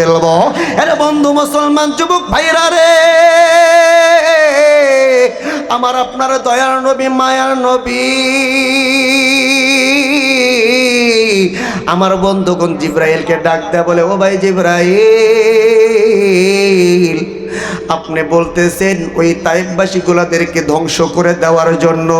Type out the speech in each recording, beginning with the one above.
ফেলব। আরে বন্ধু মুসলমান, যুবক ভাইরা রে। আমার আপনার দয়ার নবী, মায়ার নবী। আমার বন্ধুগণ জিব্রাইলকে ডাক দেয় বলে, ও ভাই জিব্রাইল, আপনি বলতেছেন ওই তাইববাসী গুলাদেরকে ধ্বংস করে দেওয়ার জন্য,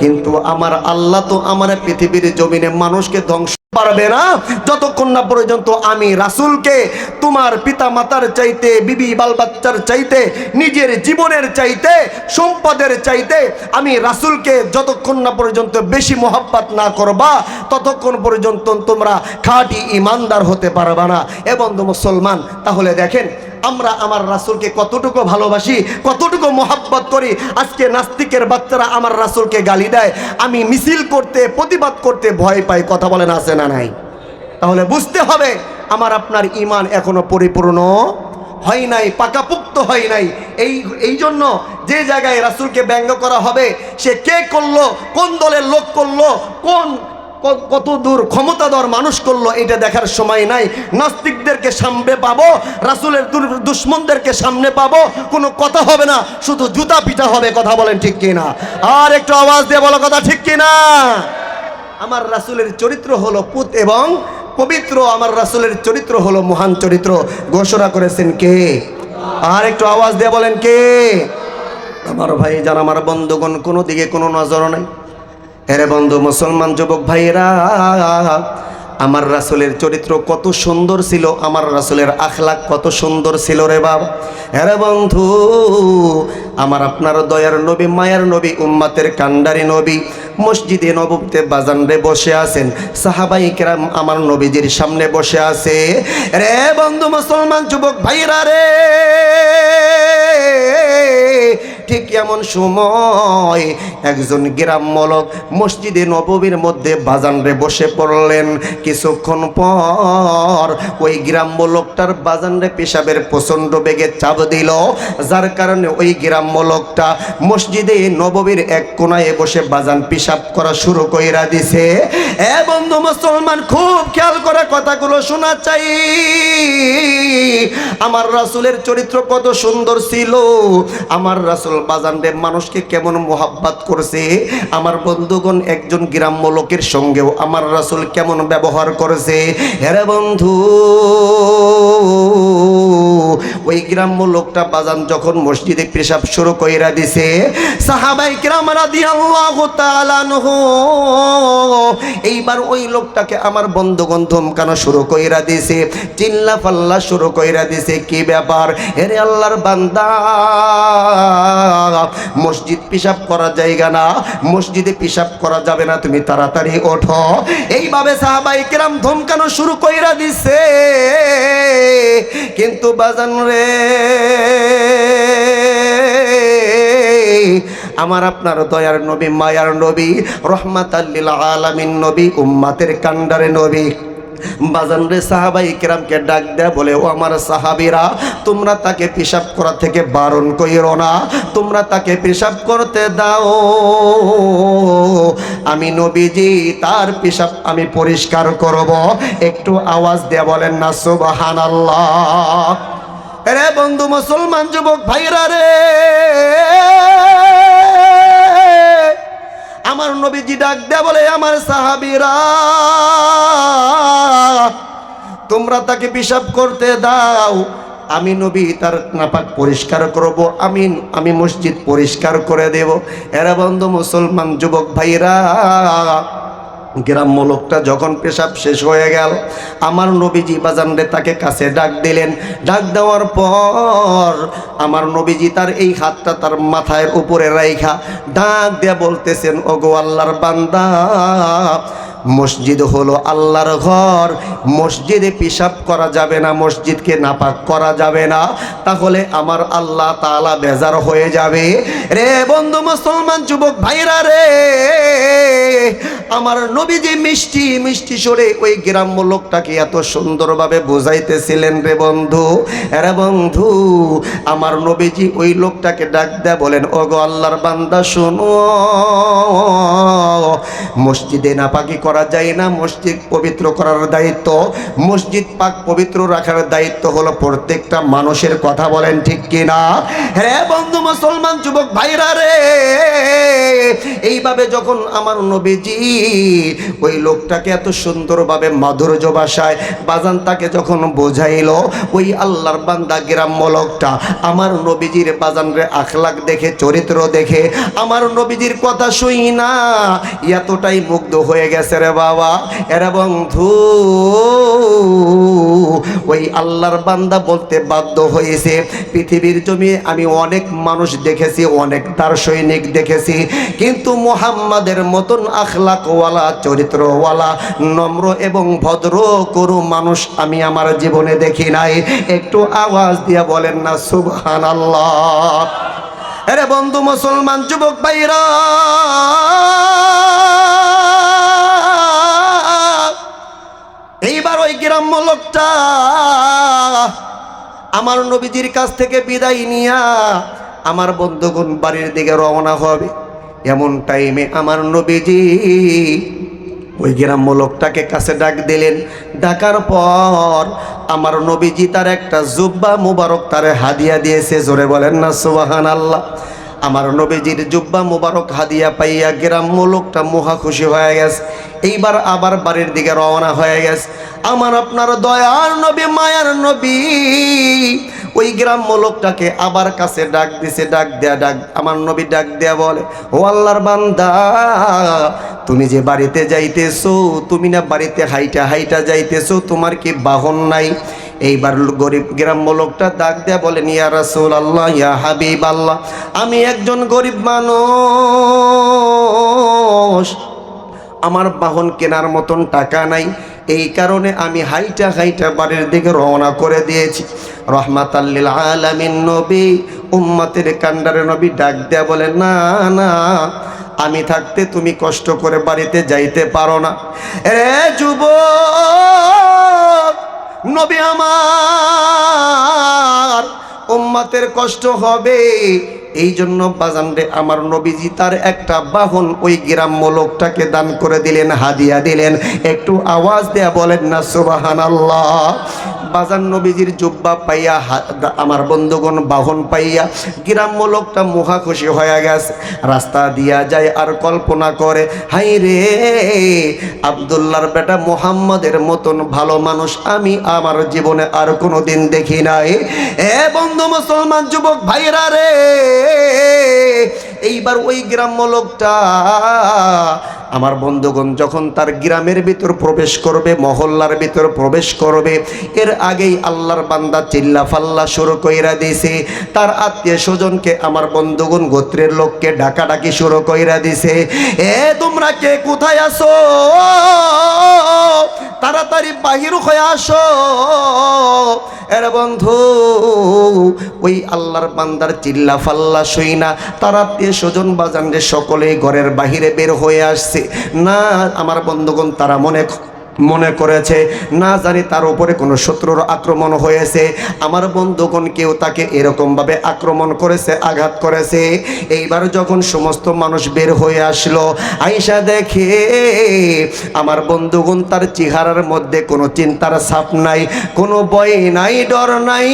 কিন্তু আমার আল্লাহ তো আমার পৃথিবীর জমিনে মানুষকে ধ্বংস পারবে না। যতক্ষণ না পর্যন্ত আমি রাসুলকে তোমার পিতা মাতার চাইতে, বিবি বাল বাচ্চার চাইতে, নিজের জীবনের চাইতে, সম্পদের চাইতে আমি রাসুলকে যতক্ষণ না পর্যন্ত বেশি মোহাব্বাত না করবা, ততক্ষণ পর্যন্ত তোমরা খাঁটি ইমানদার হতে পারবা না। এবং মুসলমান, তাহলে দেখেন আমরা আমার রাসুলকে কতটুকু ভালোবাসি, কতটুকু মোহাব্বত করি, আজকে নাস্তিকের বাচ্চারা আমার রাসূলকে গালি দেয়, আমি মিছিল করতে, প্রতিবাদ করতে ভয় পাই, কথা বলেন আছে না নাই? তাহলে বুঝতে হবে, আমার আপনার ইমান এখনও পরিপূর্ণ হয় নাই, পাকাপুক্ত হয় নাই। এই এই জন্য যে জায়গায় রাসুলকে ব্যঙ্গ করা হবে, সে কে করল, কোন দলের লোক করল, কোন কত দূর ক্ষমতাধর মানুষ করল এটা দেখার সময় নাই। নাস্তিকদেরকে সামনে পাবো, রাসুলের দুর- দুশ্মনদেরকে সামনে পাবো, কোনো কথা হবে না, শুধু জুতা পিটা হবে, কথা বলেন ঠিক কিনা। আর একটু আওয়াজ দিয়ে বলো কথা ঠিক কিনা। আমার রাসুলের চরিত্র হলো পুত এবং পবিত্র, আমার রাসুলের চরিত্র হলো মহান চরিত্র। ঘোষণা করেছেন কে? আর একটু আওয়াজ দিয়ে বলেন কে? আমার ভাই যারা আমার বন্ধুগণ, কোনো দিকে কোনো নজর নাই। হেরে বন্ধু মুসলমান যুবক ভাইয়েরা, আমার রাসুলের চরিত্র কত সুন্দর ছিল, আমার রাসুলের আখলাখ কত সুন্দর ছিল রে বাবা হ্যাঁ বন্ধু, আমার আপনার দয়ার নবী, মায়ার নবী, উম্মাতের কান্ডারি নবী মসজিদে নবতে বাজান রে বসে আছেন। সাহাবাই কেরাম আমার নবীজির সামনে বসে আছে। রে বন্ধু মুসলমান, যুবক ভাইরা রে! ঠিক এমন সময় একজন গ্রাম্য লোক মসজিদে নববীর মধ্যে বাজানরে বসে পড়লেন। কিছুক্ষণ পর ওই গ্রাম্য লোকটার বাজানরে পেশাবের প্রচণ্ড বেগে চাপ দিল। যার কারণে ওই গ্রাম্য লোকটা মসজিদে নববীর এক কোনায় বসে বাজান পেশাব করা শুরু কইরা দিছে। এ বন্ধু মুসলমান, খুব খেয়াল করে কথাগুলো শোনা চাই। আমার রাসুলের চরিত্র কত সুন্দর ছিল। আমার রাসুল বাজানরে মানুষকে কেমন মোহাব্বাত করছে। আমার বন্ধুগণ একজন গ্রাম্য লোকের সঙ্গেও আমার রাসুল কেমন ব্যবহার করেছে। হ্যাঁ বন্ধু, ওই গ্রাম্য লোকটা বাজান যখন মসজিদে পেশাব শুরু কইরা দিছে, সাহাবাই কিরাম রাদিয়াল্লাহু তাআলা এইবার ওই লোকটাকে আমার বন্ধুগণ ধমকানো শুরু কইরা দিছে, চিল্লা ফাল্লা শুরু কইরা দিছে, কি ব্যাপার? হেরে আল্লাহর বান্দা, মসজিদ পিসাব করা জায়গা না, মসজিদে পিসাব করা যাবে না, তুমি তাড়াতাড়ি ওঠো। এইভাবে সাহাবাই কিরাম ধমকানো শুরু কইরা দিছে। কিন্তু বাজান রে আমার আপনার দয়ার নবী, মায়ার নবী রহমাত আলামিন নবী, উম্মাতের কান্ডারে নবী। বাজান সাহাবাই কিরামকে ডাক দেয় বলে, ও আমার সাহাবিরা, তোমরা তাকে পেশাব করা থেকে বারণ কইরো না, তোমরা তাকে পেশাব করতে দাও। আমি নবীজি, তার পেশাব আমি পরিষ্কার করব। একটু আওয়াজ দিয়ে বলেন না, সুবহানাল্লাহ। রে বন্ধু মুসলমান যুবক ভাইরা রে আমার নবীজি ডাক দেয়া বলে, আমার সাহাবিরা, তোমরা তাকে পিসাব করতে দাও। আমি নবী তার নাপাক পরিষ্কার করব আমি আমি মসজিদ পরিষ্কার করে দেব। এরা বন্ধু মুসলমান যুবক ভাইরা গ্রাম্য লোকটা যখন পেশাব শেষ হয়ে গেল, আমার নবীজি বাজানরে তাকে কাছে ডাক দিলেন। ডাক দেওয়ার পর আমার নবীজি তার এই হাতটা তার মাথায় উপরে রাইখা, ডাক দিয়ে বলতেছেন, ওগো আল্লাহর বান্দা মসজিদ হলো আল্লাহর ঘর। মসজিদে পেশাব করা যাবে না, মসজিদকে নাপাক করা যাবে না। তাহলে আমার আল্লাহ তালা বেজার হয়ে যাবে। রে বন্ধু মুসলমান যুবক ভাইরা রে, আমার নবীজি মিষ্টি মিষ্টি সরে ওই গ্রাম্য লোকটাকে এত সুন্দরভাবে বোঝাইতেছিলেন রে বন্ধু। রে বন্ধু, আমার নবীজি ওই লোকটাকে ডাক দেয়া বলেন, ওগো আল্লাহর বান্দা, শোনো। মসজিদে নাপাকি করা যায় না। মসজিদ পবিত্র করার দায়িত্ব। মসজিদ পাক পবিত্র রাখার দায়িত্ব হলো প্রত্যেকটা মানুষের কথা বলেন ঠিক কিনা? হ্যাঁ বন্ধু মুসলমান, যুবক ভাইরা রে, এইভাবে যখন আমার নবীজি ওই লোকটাকে এত সুন্দরভাবে মাধুর্য ভাষায় বাজান তাকে যখন বোঝাইল, ওই আল্লাহর বান্দা গ্রাম্য লোকটা আমার নবীজির বাজান রে আখলাক দেখে, চরিত্র দেখে আমার নবীজির কথা শুই না, এতটাই মুগ্ধ হয়ে গেছে রে বাবা, এরা বন্ধু। ওই আল্লাহর বান্দা বলতে বাধ্য হয়েছে, পৃথিবীর জমি আমি অনেক মানুষ দেখেছি, অনেক দার্শনিক দেখেছি, কিন্তু মোহাম্মদের মতন আখলাকওয়ালা, চরিত্রওয়ালা, নম্র এবং ভদ্র করু মানুষ আমি আমার জীবনে দেখি নাই। একটু আওয়াজ দিয়ে বলেন না সুবহান আল্লাহ আরে বন্ধু মুসলমান, যুবক ভাইরা। ওই গ্রাম্য লোকটা আমার নবীজির কাছ থেকে বিদায় নিয়া আমার বন্ধুগণ বাড়ির দিকে রওনা হবে। এমন টাইমে আমার নবীজি ওই গ্রাম্য লোকটাকে কাছে ডাক দিলেন। ডাকার পর আমার নবীজি তার একটা জুব্বা মুবারক তার হাদিয়া দিয়েছে। জোরে বলেন না সুবাহান আল্লাহ আমার নবীজির জুব্বা মুবারক হাদিয়া পাইয়া গ্রাম্য লোকটা মহা খুশি হয়ে গেছে। এইবার আবার বাড়ির দিকে রওনা হয়ে গেছে। আমার আপনার দয়ার নবী, মায়ার নবী। ওই গ্রাম্য লোকটাকে আবার কাছে ডাক দিছে, ডাক দেয়া, ডাক, আমার নবী ডাক দেয়া বলে, ও আল্লাহর বান্দা, তুমি যে বাড়িতে যাইতেছো, তুমি না বাড়িতে হাইটা হাইটা যাইতেছো, তোমার কি বাহন নাই? এইবার গরিব গ্রাম্য লোকটা ডাক দেয়া বলেন, ইয়া রাসূল আল্লাহ ইয়া হাবিব আল্লাহ আমি একজন গরিব মানুষ। আমার বাহন কেনার মতন টাকা নাই। এই কারণে আমি হাইটা হাইটা বাড়ির দিকে রওনা করে দিয়েছি। রহমাত আল্লিল আলামিন নবী, উম্মাতের কান্ডারে নবী ডাক দেয়া বলে না না, আমি থাকতে তুমি কষ্ট করে বাড়িতে যাইতে পারো না। রে যুবক নবী আমার, উম্মাতের কষ্ট হবে। এই জন্য বাজানরে আমার নবীজি তার একটা বাহন ওই গ্রাম্য লোকটাকে দান করে দিলেন, হাদিয়া দিলেন। একটু আওয়াজ দেয়া বলেন না সুবাহান আল্লাহ বাজান নবীজির জুব্বা পাইয়া আমার বন্ধুগণ বাহন পাইয়া গ্রাম্য লোকটা মুখা খুশি হয়ে গেছে। রাস্তা দিয়া যায় আর কল্পনা করে হাই রে, আবদুল্লাহর বেটা মোহাম্মদের মতন ভালো মানুষ আমি আমার জীবনে আর কোনো দিন দেখি নাই। এ বন্ধু মুসলমান যুবক ভাইরা রে এইবার ওই গ্রাম্য লোকটা আমার বন্ধুগণ যখন তার গ্রামের ভিতর প্রবেশ করবে, মহল্লার ভিতর প্রবেশ করবে, এর আগেই আল্লাহর বান্দা চিল্লা ফাল্লা শুরু কইরা দিছে। তার আত্মীয় স্বজনকে আমার বন্ধুগণ গোত্রের লোককে ডাকাডাকি শুরু কইরা দিছে। এ, তোমরা কে কোথায় আসো তাড়াতাড়ি বাহির হয়ে আসো। এর বন্ধু, ওই আল্লাহর বান্দার চিল্লা ফাল্লা শুই না। তারা আত্মীয় স্বজন বাজান যে সকলেই ঘরের বাহিরে বের হয়ে আসছে। না, আমার বন্ধুগণ, তারা মনে মনে করেছে, না জানি তার উপরে কোনো শত্রুর আক্রমণ হয়েছে। আমার বন্ধুগণ কেউ তাকে এরকমভাবে আক্রমণ করেছে, আঘাত করেছে। এইবার যখন সমস্ত মানুষ বের হয়ে আসলো আইসা দেখে আমার বন্ধুগণ তার চেহারার মধ্যে কোনো চিন্তার ছাপ নাই, কোনো ভয় নাই, ডর নাই,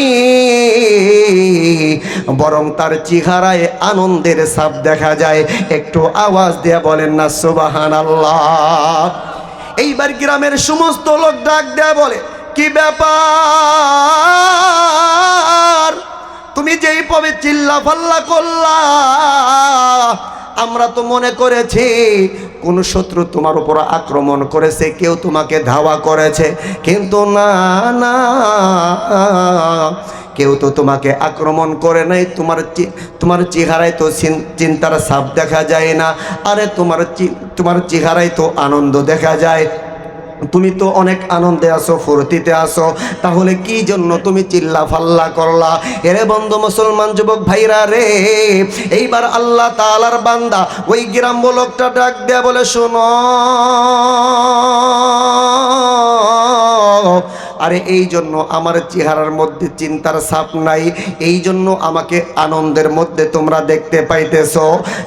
বরং তার চেহারায় আনন্দের ছাপ দেখা যায়। একটু আওয়াজ দেয়া বলেন না সুবাহান আল্লাহ এইবার গ্রামের সমস্ত লোক ডাক দেয়া বলে, কি ব্যাপার? তুমি যেই পবে চিল্লা ফাল্লা করলা আমরা তো মনে করেছি, কোন শত্রু তোমার উপর আক্রমণ করেছে, কেউ তোমাকে ধাওয়া করেছে। কিন্তু না না, কেউ তো তোমাকে আক্রমণ করে নাই। তোমার তোমার চেহারায় তো চিন্তার সাপ দেখা যায় না। আরে তোমার তোমার চেহারায় তো আনন্দ দেখা যায়। তুমি তো অনেক আনন্দে আসো ফুর্তিতে আসো তাহলে কি জন্য তুমি চিল্লা ফাল্লা করলা? এরে বন্ধু মুসলমান যুবক ভাইরা রে, এইবার আল্লাহ তালার বান্দা ওই গ্রাম্য লোকটা ডাক দেয়া বলে, শোনো আরে এই জন্য আমার চেহারার মধ্যে চিন্তার ছাপ নাই। এই জন্য আমাকে আনন্দের মধ্যে তোমরা দেখতে পাইতেছ।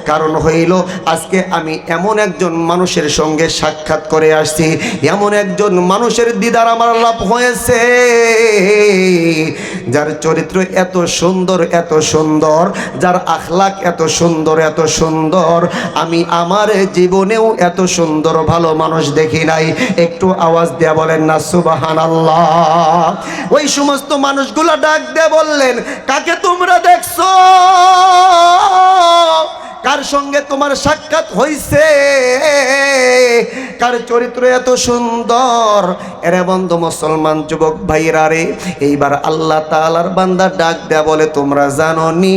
কারণ হইল, আজকে আমি এমন একজন মানুষের সঙ্গে সাক্ষাৎ করে আসছি। এমন একজন মানুষের দিদার আমার লাভ হয়েছে। যার চরিত্র এত সুন্দর এত সুন্দর। যার আখলাক এত সুন্দর এত সুন্দর। আমি আমার জীবনেও এত সুন্দর, ভালো মানুষ দেখি নাই। একটু আওয়াজ দেয়া বলেন না সুবাহান আল্লাহ ওই সমস্ত মানুষগুলো ডাক দিয়ে বললেন, কাকে তোমরা দেখছ? কার সঙ্গে তোমার সাক্ষাৎ হইছে? কার চরিত্র এত সুন্দর? এরে বন্ধু মুসলমান যুবক ভাইরা রে, এইবার আল্লাহ তাআলার বান্দা ডাক দেয়া বলে, তোমরা জানো নি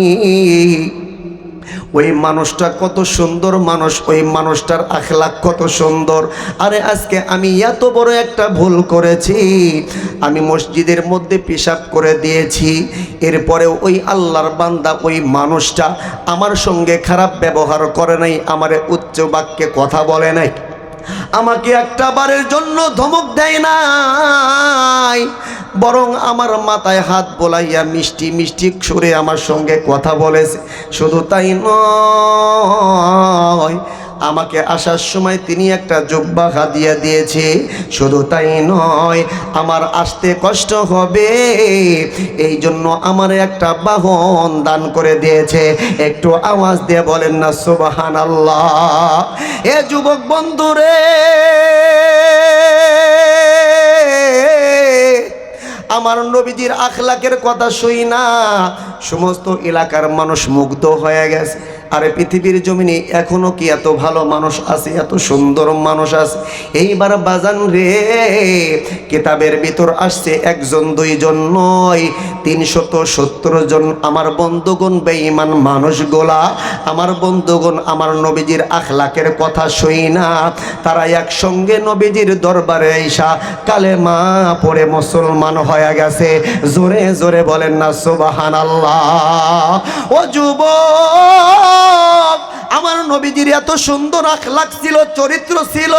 ওই মানুষটা কত সুন্দর মানুষ, ওই মানুষটার আখলাখ কত সুন্দর। আরে আজকে আমি এত বড় একটা ভুল করেছি, আমি মসজিদের মধ্যে পেশাব করে দিয়েছি এরপরে ওই আল্লাহর বান্দা ওই মানুষটা আমার সঙ্গে খারাপ ব্যবহার করে নাই, আমারে উচ্চ বাক্যে কথা বলে নাই। আমাকে একটা বারের জন্য ধমক দেয় নাই বরং আমার মাথায় হাত বোলাইয়া মিষ্টি মিষ্টি সুরে আমার সঙ্গে কথা বলেছে। শুধু তাই নয়, আমাকে আসার সময় তিনি একটা জুব্বা হাদিয়া দিয়েছে। শুধু তাই নয়, আমার আসতে কষ্ট হবে। এই জন্য আমার একটা বাহন দান করে দিয়েছে। একটু আওয়াজ দিয়ে বলেন না সুবাহান আল্লাহ এ যুবক বন্ধুরে আমার নবীজির আখলাকের কথা শুই না। সমস্ত এলাকার মানুষ মুগ্ধ হয়ে গেছে। আরে পৃথিবীর জমিনে এখনও কি এত ভালো মানুষ আছে, এত সুন্দর মানুষ আছে? এইবার বাজান রে, কিতাবের ভিতর আসছে একজন, দুইজন নয়, তিনশত সত্তর জন আমার বন্ধুগণ, বেঈমান মানুষ গোলা আমার বন্ধুগণ, আমার নবীজির আখলাকের কথা শুই না। তারা একসঙ্গে নবীজির দরবারে ঈশা কালে মা পড়ে মুসলমান হয়ে গেছে। জোরে জোরে বলেন না সুবাহান আল্লাহ ও যুবক! আমার নবীজির এত সুন্দর আখলাক ছিল, চরিত্র ছিল।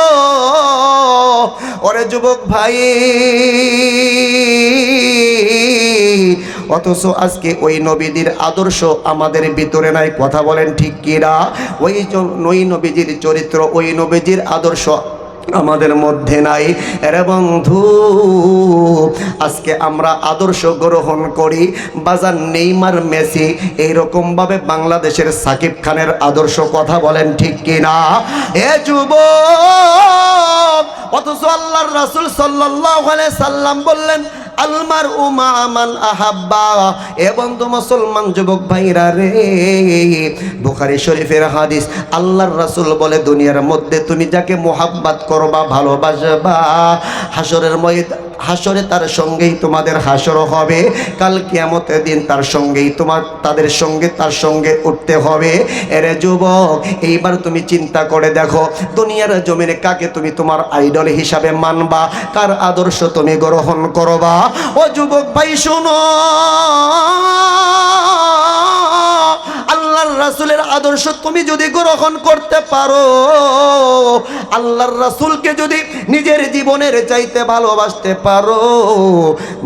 ওরে যুবক ভাই, অথচ আজকে ওই নবীদের আদর্শ আমাদের ভিতরে নাই, কথা বলেন ঠিক কিরা ওই ওই নবীজির চরিত্র, ওই নবীজির আদর্শ আমাদের মধ্যে নাই। এর বন্ধু, আজকে আমরা আদর্শ গ্রহণ করি। বাজার নেইমার, মেসি এইরকমভাবে বাংলাদেশের সাকিব খানের আদর্শ কথা বলেন ঠিক কিনা? এ যুব অথচ আল্লাহর রাসুল আলাইহি সাল্লাম বললেন আলমার উমা আমান আহাব্বা। এ বন্ধু মুসলমান যুবক ভাইরা রে, বুখারী শরীফের হাদিস, আল্লাহর রাসুল বলে, দুনিয়ার মধ্যে তুমি যাকে মোহাব্বত করবা, ভালোবাসবা, হাসরের ময়দান হাসরে তার সঙ্গেই তোমাদের হাসর হবে। কাল কিয়ামতের দিন তার সঙ্গেই তোমার, তাদের সঙ্গে তার সঙ্গে উঠতে হবে। এরে যুবক, এইবার তুমি চিন্তা করে দেখো, দুনিয়ার জমিনে কাকে তুমি তোমার আইডল হিসাবে মানবা? কার আদর্শ তুমি গ্রহণ করবা? ও যুবক ভাই, শোনো। আল্লাহর রাসূলের আদর্শ তুমি যদি গ্রহণ করতে পারো, আল্লাহর রাসূলকে যদি নিজের জীবনের চাইতে ভালোবাসতে পারো,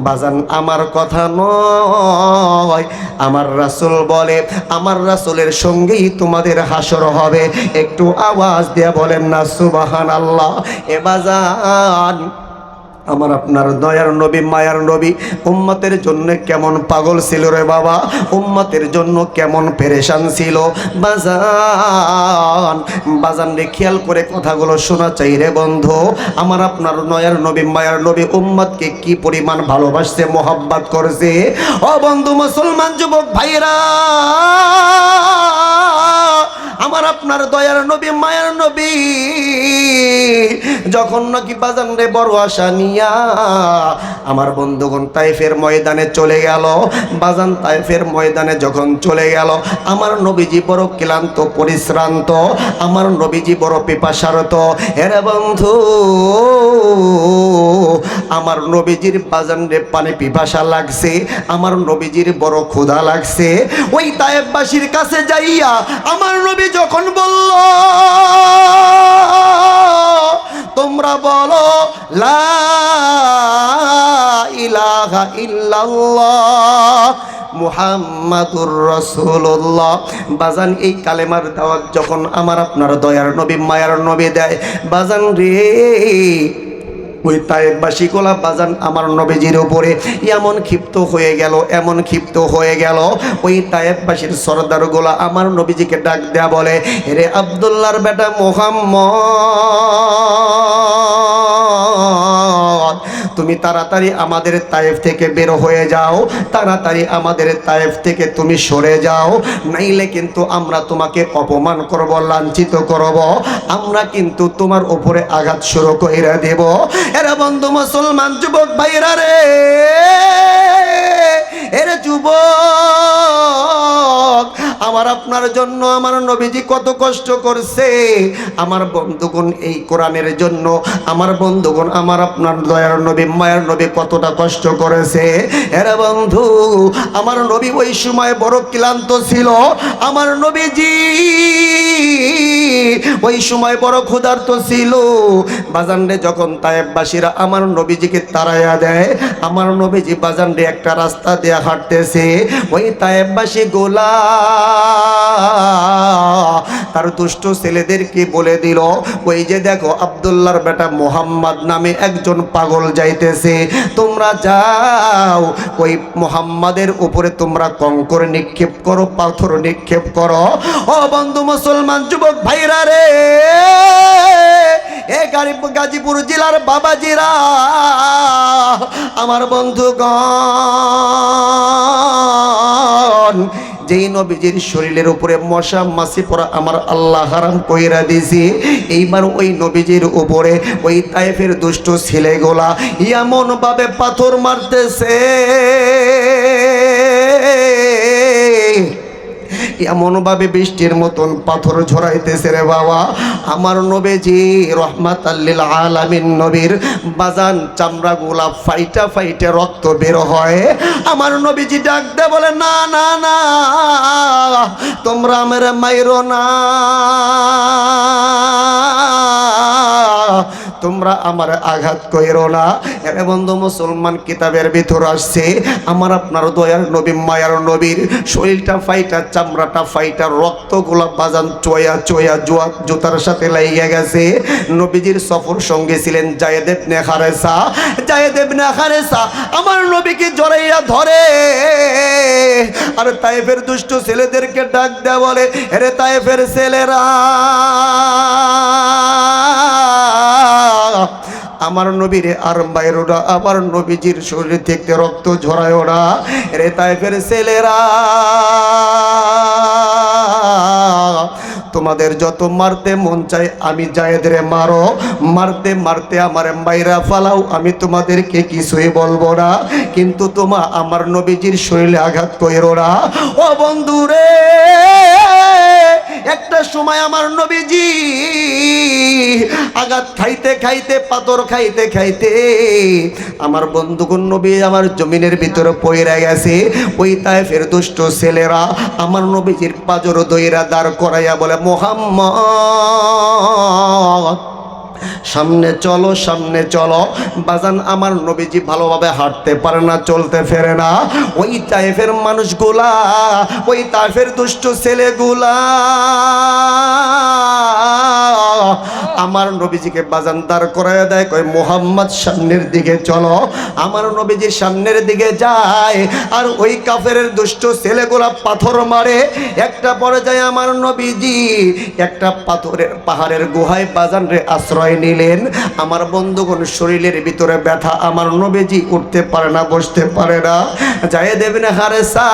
বাজান, আমার কথা নয়। আমার রাসূল বলে, আমার রাসূলের সঙ্গেই তোমাদের হাসর হবে। একটু আওয়াজ দিয়ে বলেন না, সুবহানাল্লাহ। এ বাজান আমার আপনার দয়ার নবী, মায়ার নবী, উম্মতের জন্য কেমন পাগল ছিল রে বাবা, উম্মতের জন্য কেমন পেরেশান ছিল। বাজান বাজান রে, খেয়াল করে কথাগুলো শোনা চাই রে বন্ধু। আমার আপনার নয়ার নবী, মায়ার নবী উম্মতকে কি পরিমাণ ভালোবাসছে, মোহাব্বত করছে? ও বন্ধু মুসলমান যুবক ভাইরা আমার আপনার দয়ার নবী, মায়ার নবী যখন নাকি বাজান রে বড় আশা নিয়া? আমার বন্ধুগণ, তাইফের ময়দানে চলে গেল। বাজান তাইফের ময়দানে যখন চলে গেল, আমার নবীজি বড় ক্লান্ত, পরিশ্রান্ত, আমার নবীজি বড় পিপাসারত। এরে বন্ধু, আমার নবীজির বাজান রে পানি পিপাসা লাগছে, আমার নবীজির বড় ক্ষুধা লাগছে। ওই তায়েববাসীর কাছে যাইয়া আমার নবী যখন বলল তোমরা বলো, লা ইলাহা ইল্লাল্লাহ মুহাম্মাদুর রসুল্লাহ বাজান, এই কালেমার দাওয়াত যখন আমার আপনার দয়ার নবী, মায়ার নবী দেয়, বাজান রে ওই তায়েববাসী গোলা বাজান আমার নবীজির উপরে এমন ক্ষিপ্ত হয়ে গেল, এমন ক্ষিপ্ত হয়ে গেল। ওই তায়েববাসীর সর্দার গোলা আমার নবীজিকে ডাক দেয়া বলে রে আবদুল্লাহর বেটা মোহাম্মদ! তুমি তাড়াতাড়ি আমাদের তায়েফ থেকে বের হয়ে যাও, তাড়াতাড়ি আমাদের তায়েফ থেকে তুমি সরে যাও, নাইলে কিন্তু আমরা তোমাকে অপমান করব, লাঞ্ছিত করব, আমরা কিন্তু তোমার উপরে আঘাত শুরু করে দেব। এরা বন্ধু মুসলমান, যুবক ভাইরা রে! এর যুবক, আমার আপনার জন্য আমার নবীজি কত কষ্ট করছে। আমার বন্ধুগণ এই কোরআনের জন্য, আমার বন্ধুগণ আমার আপনার দয়ার নবী, মায়ের নবী কতটা কষ্ট করেছে। এরা বন্ধু, আমার নবী ওই সময় বড় ক্লান্ত ছিল। আমার নবীজি ওই সময় বড় ক্ষুধার্ত ছিল। বাজানরে যখন তায়েববাসীরা আমার নবীজিকে তাড়াইয়া দেয়, আমার নবীজি বাজানরে একটা রাস্তা দিয়ে হাঁটতেছে, ওই তায়েববাসী গোলা তার দুষ্ট ছেলেদেরকে বলে দিল, ওই যে দেখো, আবদুল্লাহর বেটা মোহাম্মদ নামে একজন পাগল যাইতেছে। তোমরা যাও, ওই মোহাম্মদের উপরে তোমরা কঙ্কর নিক্ষেপ করো, পাথর নিক্ষেপ করো। ও বন্ধু মুসলমান, যুবক ভাইরা রে গাজীপুর জেলার বাবাজিরা আমার বন্ধুগণ, যেই নবীজির শরীরের উপরে মশা মাসি পড়া আমার আল্লাহ হারাম কইরা দিছি এইবার ওই নবীজির উপরে ওই তাইফের দুষ্ট ছেলেগুলা এমন ভাবে পাথর মারতেছে। এমনভাবে বৃষ্টির মতন পাথর ঝরাইতেছে রে বাবা। আমার নবীজি রহমাত আল্লিল আলামিন নবীর বাজান চামড়া গোলাপ ফাইটা ফাইটে রক্ত বের হয়। আমার নবীজি ডাক দে বলে, না না না, তোমরা আমার মাইরো না। তোমরা আমার আঘাত কইরো না। এরে বন্ধু, মুসলমান কিতাবের ভিতর আসছে, আমার আপনার দয়ার নবী, মায়ার নবীর শরীরটা ফাইটা চামড়াটা ফাইটা রক্তগুলা বাজান চয়া চয়া জুয়া জুতার সাথে লাইগা গেছে। নবীজির সফর সঙ্গে ছিলেন জায়েদেব নেখারেসা জায়েদেব নেখারেসা আমার নবীকে জড়াইয়া ধরে। আর তাইফের দুষ্ট ছেলেদেরকে ডাক দেয়া বলে, এরে তাইফের ছেলেরা আমার নবীরে আর বাইরোরা আমার নবীজির শরীর থেকে রক্ত ঝরায় ওরা রে তাই তাইফের ছেলেরা তোমাদের যত মারতে মন চাই আমি জায়েদরে মারো। মারতে মারতে আমার বাইরা ফালাও, আমি তোমাদেরকে কিছুই বলব না। কিন্তু তোমা, আমার নবীজির শরীরে আঘাত কইরো না। ও বন্ধুরে, একটা সময় আমার নবীজি আঘাত খাইতে খাইতে, পাথর খাইতে খাইতে আমার বন্ধুগণ নবী আমার জমিনের ভিতরে পইরা গেছে। ওই তাইফের দুষ্ট ছেলেরা আমার নবীজির পাজর দইরা দাঁড় করাইয়া বলে মোহাম্মদ। সামনে চলো সামনে চলো। বাজান, আমার নবীজি ভালোভাবে হাঁটতে পারে না, চলতে ফেরে না। ওই টাইফের মানুষগুলা, ওই টাইফের দুষ্ট ছেলেগুলা আমার নবীজিকে বাজানদার করায় দেয়, কয়, মোহাম্মদ, সামনের দিকে চলো। আমার নবীজি সামনের দিকে যায়, আর ওই কাফের দুষ্ট ছেলেগুলা পাথর মারে। একটা পর্যায়ে আমার নবীজি একটা পাথরের পাহাড়ের গুহায় বাজান রে আশ্রয় নিলেন। আমার বন্ধুগণ শরীরের ভিতরে ব্যথা আমার নবীজি উঠতে পারে না, বসতে পারে না। যাই দেবেন হারে সা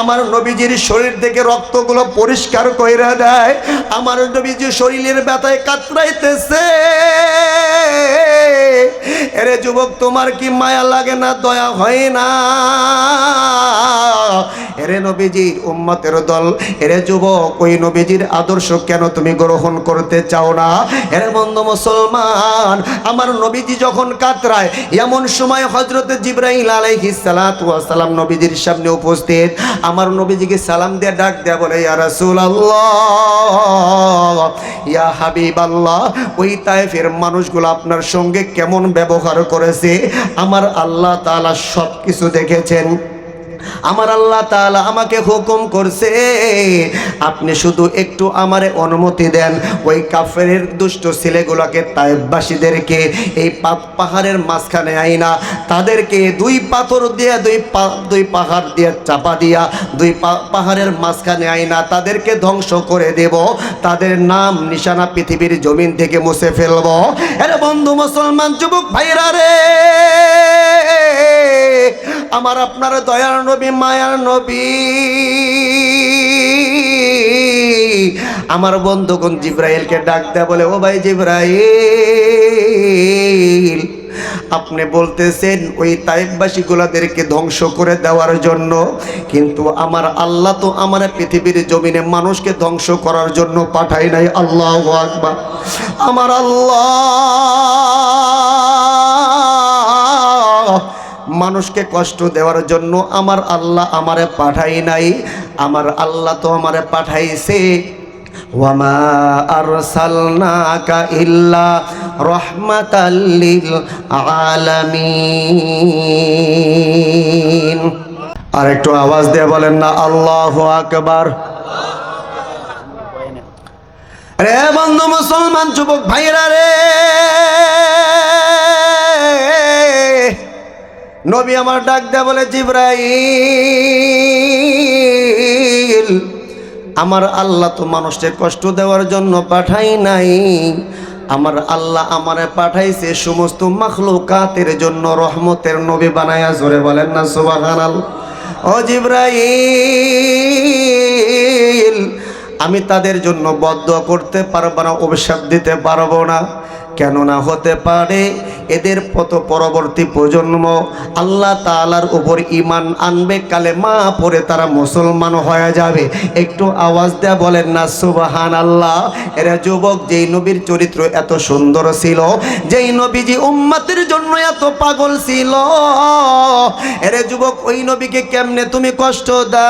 আমার নবীজির শরীর থেকে রক্তগুলো পরিষ্কার কইরা দেয়। আমার নবীজি শরীরের ব্যথায় কাতরাইতেছে এরে যুবক, তোমার কি মায়া লাগে না, দয়া হয় না? এরে নবীজির উম্মতের দল, এরে যুবক, ওই নবীজির আদর্শ কেন তুমি গ্রহণ করতে চাও না? এরে বন্ধু মুসলমান, আমার নবীজি যখন কাতরায়, এমন সময় হজরত জিব্রাহিল ওয়াস সালাম নবীজির সামনে উপস্থিত। আমার নবীজিকে সালাম দিয়ে ডাক দেয়া বলে, ইয়া রাসূলুল্লাহ, ইয়া হাবিবাল্লাহ ওই তায়েফের মানুষগুলো আপনার সঙ্গে কেমন ব্যবহার করেছে? আমার আল্লাহ তাআলা সব কিছু দেখেছেন। আমার আল্লাহ তাআলা আমাকে হুকুম করছে, আপনি শুধু একটু আমারে অনুমতি দেন। ওই কাফের দুষ্ট ছেলেগুলোকে তাইবাসীদেরকে এই পাহাড়ের মাঝখানে আইনা, তাদেরকে দুই পাথর দিয়ে, দুই দুই পাহাড় দিয়ে চাপা দিয়া, দুই পাহাড়ের মাঝখানে আইনা, তাদেরকে ধ্বংস করে দেব। তাদের নাম, নিশানা পৃথিবীর জমিন থেকে মুছে ফেলব। আরে বন্ধু মুসলমান, যুবক ভাইরা রে! আমার আপনার দয়ার নবী, মায়ার নবী। আমার বন্ধুগণ জিব্রাইলকে ডাক দেয় বলে, ও ভাই জিব্রাইল, আপনি বলতেছেন ওই তাইববাসী গুলাদেরকে ধ্বংস করে দেওয়ার জন্য, কিন্তু আমার আল্লাহ তো আমার পৃথিবীর জমিনে মানুষকে ধ্বংস করার জন্য পাঠাই নাই। আল্লাহ আকবার। আমার আল্লাহ মানুষকে কষ্ট দেওয়ার জন্য আমার আল্লাহ আমারে পাঠাই নাই। আমার আল্লাহ তো আমারে পাঠাইছে। ওয়ামা আরসালনাকা ইল্লা রাহমাতাল লিল আলামিন। আর একটু আওয়াজ দিয়ে বলেন না, আল্লাহু আকবার। রে বন্ধু মুসলমান, যুবক ভাইরা রে। নবী আমার ডাক দেয়া বলে, জিব্রাইল, আমার আল্লাহ তো মানুষকে কষ্ট দেওয়ার জন্য পাঠাই নাই। আমার আল্লাহ আমারে পাঠাইছে সমস্ত মাখলুকাতের জন্য রহমতের নবী বানায়া, জোরে বলেন না সুবহানাল। ও জিব্রাইল, আমি তাদের জন্য বদ্ধ করতে পারব না, অভিশাপ দিতে পারব না। কেননা হতে পারে এদের পত পরবর্তী প্রজন্ম আল্লাহ তালার উপর ইমান আনবে কালে মা পরে তারা মুসলমান হয়ে যাবে। একটু আওয়াজ দেয়া বলেন না সুবাহান আল্লাহ এরা যুবক, যেই নবীর চরিত্র এত সুন্দর ছিল, যেই নবীজি উম্মাতের জন্য এত পাগল ছিল, এরে যুবক, ওই নবীকে কেমনে তুমি কষ্ট দাও?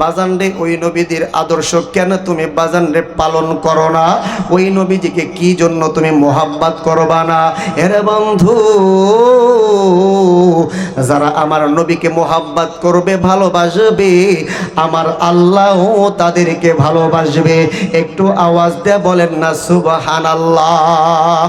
বাজান রে, ওই নবীদের আদর্শ কেন তুমি বাজান রে পালন করো না। ওই নবীজিকে কি জন্য তুমি মোহাব্বাত করবা না? এরে বন্ধু, যারা আমার নবীকে মোহাব্বাত করবে, ভালোবাসবে, আমার আল্লাহ তাদেরকে ভালোবাসবে। একটু আওয়াজ দিয়ে বলেন না সুবাহান আল্লাহ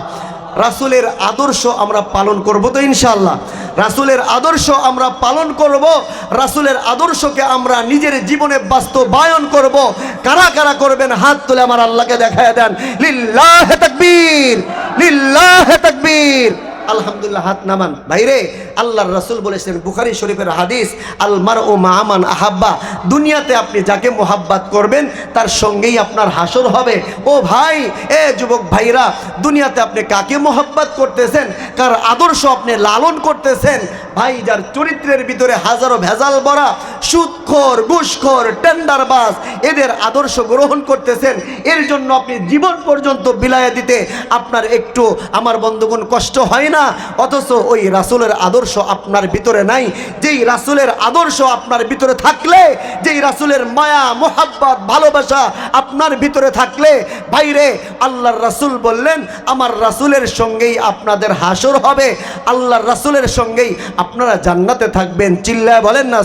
রাসুলের আদর্শ আমরা পালন করব তো ইনশাল্লাহ রাসুলের আদর্শ আমরা পালন করব, রাসুলের আদর্শকে আমরা নিজের জীবনে বাস্তবায়ন করব। কারা কারা করবেন? হাত তুলে আমার আল্লাহকে দেখায় দেন। লিল্লাহ তাকবীর লিল্লাহ তাকবীর। আলহামদুলিল্লাহ, হাত নামান। ভাইরে, আল্লাহর রাসূল বলেছেন, বুখারী শরীফের হাদিস আলমার ও মামান আহাব্বা। দুনিয়াতে আপনি যাকে মোহাব্বাত করবেন, তার সঙ্গেই আপনার হাসর হবে। ও ভাই, এ যুবক ভাইরা, দুনিয়াতে আপনি কাকে মোহাব্বাত করতেছেন, কার আদর্শ আপনি লালন করতেছেন? ভাই, যার চরিত্রের ভিতরে হাজারো ভেজাল ভরা সুদখোর ঘুষখোর টেন্ডারবাজ এদের আদর্শ গ্রহণ করতেছেন। এর জন্য আপনি জীবন পর্যন্ত বিলায় দিতে আপনার একটু আমার বন্ধুগণ কষ্ট হয় না? অথচ ওই রাসুলের আদর্শ আপনার ভিতরে নাই। যেই রাসুলের আদর্শ আপনার ভিতরে থাকলে, যেই রাসুলের মায়া, মোহাব্বত, ভালোবাসা আপনার ভিতরে থাকলে, বাইরে আল্লাহর রাসুল বললেন, আমার রাসুলের সঙ্গেই আপনাদের হাসর হবে। আল্লাহর রাসুলের সঙ্গেই আপনারা জান্নাতে থাকবেন। চিল্লায় বলেন না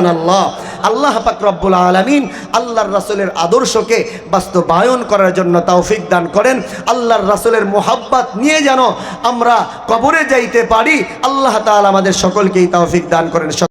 সুবাহান আল্লাহ আল্লাহ পাক রব্বুল আলমিন আল্লাহর রাসুলের আদর্শকে বাস্তবায়ন করার জন্য তৌফিক দান করেন। আল্লাহর রাসুলের মোহাব্বাত নিয়ে যেন আমরা কবরে যাইতে পারি। আল্লাহ তাআলা আমাদের সকলকেই তৌফিক দান করেন।